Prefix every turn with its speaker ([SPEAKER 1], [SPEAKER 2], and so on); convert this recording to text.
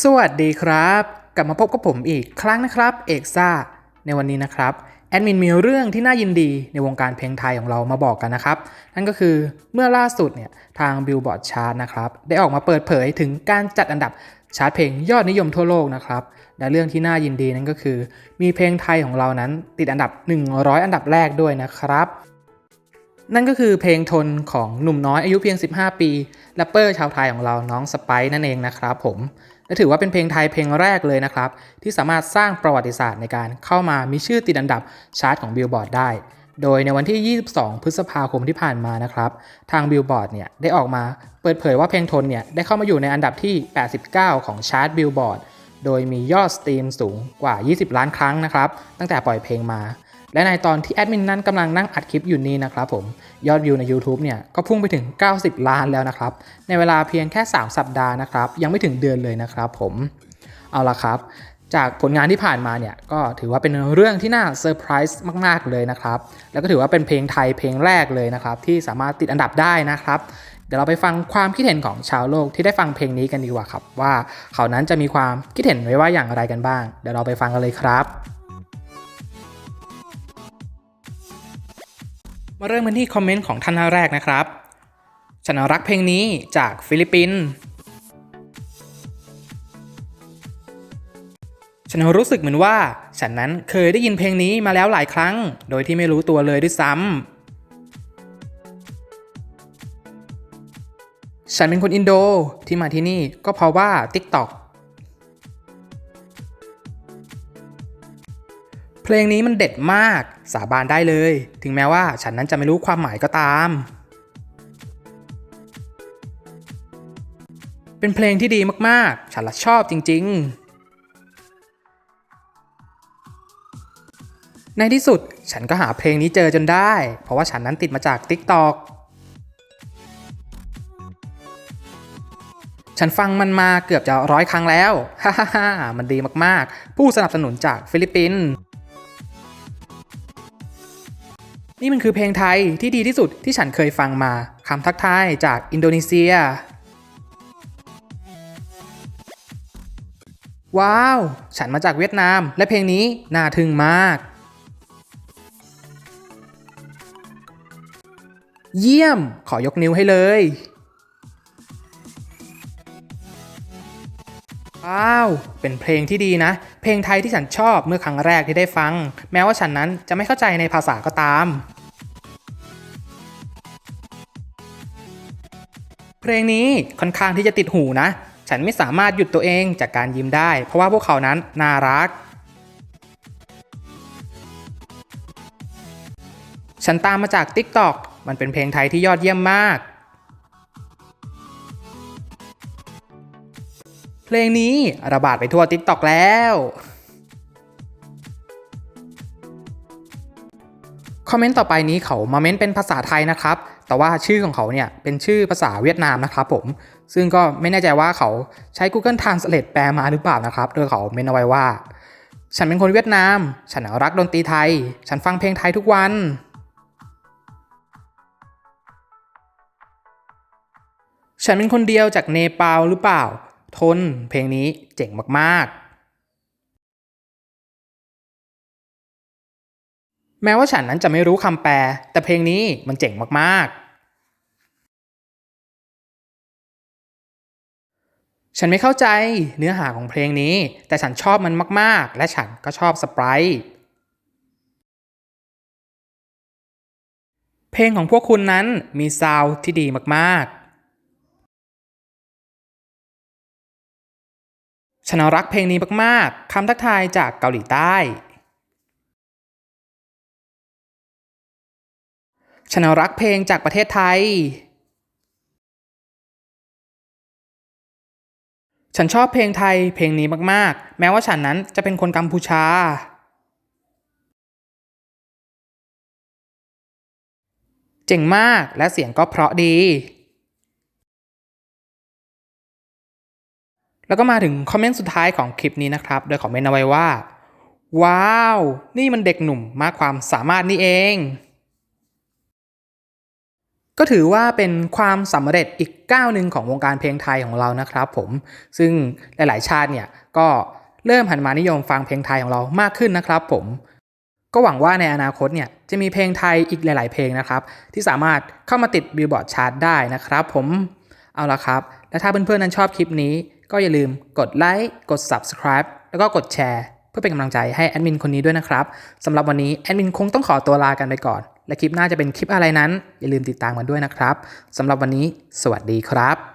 [SPEAKER 1] สวัสดีครับ กลับมาพบกับผมอีกครั้งนะครับ เอกซ่า ในวันนี้นะครับแอดมินมีเรื่องที่น่ายินดีในวงการเพลงไทยของเรามาบอกกันนะครับ นั่นก็คือเมื่อล่าสุดเนี่ยทาง Billboard Chart นะครับ ได้ออกมาเปิดเผยถึงการจัดอันดับชาร์ตเพลงยอดนิยมทั่วโลกนะครับ และเรื่องที่น่ายินดีนั่นก็คือ มีเพลงไทยของเรานั้นติดอันดับ 100 อันดับแรกด้วยนะครับ นั่นก็คือเพลงทนของหนุ่มน้อยอายุเพียง 15 ปีแรปเปอร์ชาวไทยของเราน้องสไปซ์นั่นเองนะครับผมและถือว่าเป็นเพลงไทยเพลงแรกเลยนะครับ ที่สามารถสร้างประวัติศาสตร์ในการเข้ามามีชื่อติดอันดับชาร์ตของ Billboard ได้ โดยในวันที่ 22 พฤษภาคมที่ผ่านมานะครับ ทาง Billboard เนี่ยได้ออกมาเปิดเผยว่าเพลงทนเนี่ยได้เข้ามาอยู่ในอันดับที่ 89 ของชาร์ต Billboard โดยมียอดสตรีมสูงกว่า 20 ล้านครั้งนะครับ ตั้งแต่ปล่อยเพลงมา และในตอนที่แอดมินนั้นกำลังนั่งอัดคลิปอยู่นี้นะครับผม ยอดวิวใน YouTube เนี่ยก็พุ่งไปถึง 90 ล้านแล้วนะครับ ในเวลาเพียงแค่ 3 สัปดาห์นะครับ ยังไม่ถึงเดือนเลยนะครับผม เอาละครับ จากผลงานที่ผ่านมาเนี่ยก็ถือว่าเป็นเรื่องที่น่าเซอร์ไพรส์มาก ๆ เลยนะครับ แล้วก็ถือว่าเป็นเพลงไทยเพลงแรกเลยนะครับ ที่สามารถติดอันดับได้นะครับเดี๋ยวเราไปฟังความคิดเห็นของชาวโลกที่ได้ฟังเพลงนี้กันดีกว่าครับ ว่าเขานั้นจะมีความคิดเห็นไว้ว่าอย่างไรกันบ้าง เดี๋ยวเราไปฟังกันเลยครับ มาเริ่มกันที่คอมเมนต์ของท่านแรกนะครับฉันรักเพลงนี้จากฟิลิปปินส์ฉันรู้สึกเหมือนว่า ฉันนั้นเคยได้ยินเพลงนี้มาแล้วหลายครั้ง โดยที่ไม่รู้ตัวเลยด้วยซ้ำฉันเป็นคนอินโดที่มาที่นี่ก็เพราะว่า TikTok เพลงนี้มันเด็ดมาก สาบานได้เลย ถึงแม้ว่าฉันนั้นจะไม่รู้ความหมายก็ตาม เป็นเพลงที่ดีมากๆ ฉันละชอบจริง ๆ ในที่สุดฉันก็หาเพลงนี้เจอจนได้ เพราะว่าฉันนั้นติดมาจาก TikTok ฉันฟังมันมาเกือบจะร้อยครั้งแล้ว ฮ่าฮ่าฮ่ามันดีมากๆ ผู้สนับสนุนจากฟิลิปปินส์ นี่มันคือเพลงไทยที่ดีที่สุดที่ฉันเคยฟังมาคำทักทายจากอินโดนีเซีย ว้าว ฉันมาจากเวียดนาม และเพลงนี้น่าทึ่งมาก เยี่ยม ขอยกนิ้วให้เลย ว้าว เป็นเพลงที่ดีนะ เพลงไทยที่ฉันชอบเมื่อครั้งแรกที่ได้ฟัง แม้ว่าฉันนั้นจะไม่เข้าใจในภาษาก็ตาม เพลงนี้ค่อนข้างที่จะติดหูนะ ฉันไม่สามารถหยุดตัวเองจากการยิ้มได้ เพราะว่าพวกเขานั้นน่ารัก ฉันตามมาจาก TikTok มันเป็นเพลงไทยที่ยอดเยี่ยมมาก เพลงนี้ระบาดไปทั่ว TikTok แล้ว คอมเมนต์ต่อไปนี้เขามาเม้นเป็นภาษาไทยนะครับ แต่ว่าชื่อของเขาเนี่ยเป็นชื่อภาษาเวียดนามนะครับผม ซึ่งก็ไม่แน่ใจว่าเขาใช้ Google Translate แปลมาหรือเปล่านะครับ โดยเขาเม้นเอาไว้ว่า ฉันเป็นคนเวียดนาม ฉันรักดนตรีไทย ฉันฟังเพลงไทยทุกวันฉันเป็นคนเดียวจากเนปาลหรือเปล่า ทนเพลงนี้เจ๋งมากๆ แม้ว่าฉันนั้นจะไม่รู้คำแปล แต่เพลงนี้มันเจ๋งมากๆ ฉันไม่เข้าใจเนื้อหาของเพลงนี้ แต่ฉันชอบมันมากๆ และฉันก็ชอบสไปร์เพลงของพวกคุณนั้นมีซาวด์ที่ดีมากๆ ฉันรักเพลงนี้มากๆ คำทักทายจากเกาหลีใต้ ฉันรักเพลงจากประเทศไทย ฉันชอบเพลงไทยเพลงนี้มากๆ แม้ว่าฉันนั้นจะเป็นคนกัมพูชา เจ๋งมากและเสียงก็เพราะดี แล้วก็มาถึงคอมเมนต์สุดท้ายของคลิปนี้นะครับ โดยคอมเมนต์เอาไว้ว่า ว้าว นี่มันเด็กหนุ่มมากความสามารถนี่เอง ก็ถือว่าเป็นความสำเร็จอีกก้าวหนึ่งของวงการเพลงไทยของเรานะครับผม ซึ่งหลาย ๆ ชาติเนี่ยก็เริ่มหันมานิยมฟังเพลงไทยของเรามากขึ้นนะครับผม ก็หวังว่าในอนาคตเนี่ยจะมีเพลงไทยอีกหลาย ๆ เพลงนะครับ ที่สามารถเข้ามาติดบิลบอร์ดชาร์ตได้นะครับผม เอาละครับ และถ้าเพื่อน ๆ นั้นชอบคลิปนี้ ก็อย่าลืมกดไลค์กด Subscribe แล้วก็กดแชร์เพื่อเป็นกำลังใจให้แอดมินคนนี้ด้วยนะครับสำหรับวันนี้แอดมินคงต้องขอตัวลากันไปก่อน และคลิปหน้าจะเป็นคลิปอะไรนั้น อย่าลืมติดตามกันด้วยนะครับสำหรับวันนี้ สวัสดีครับ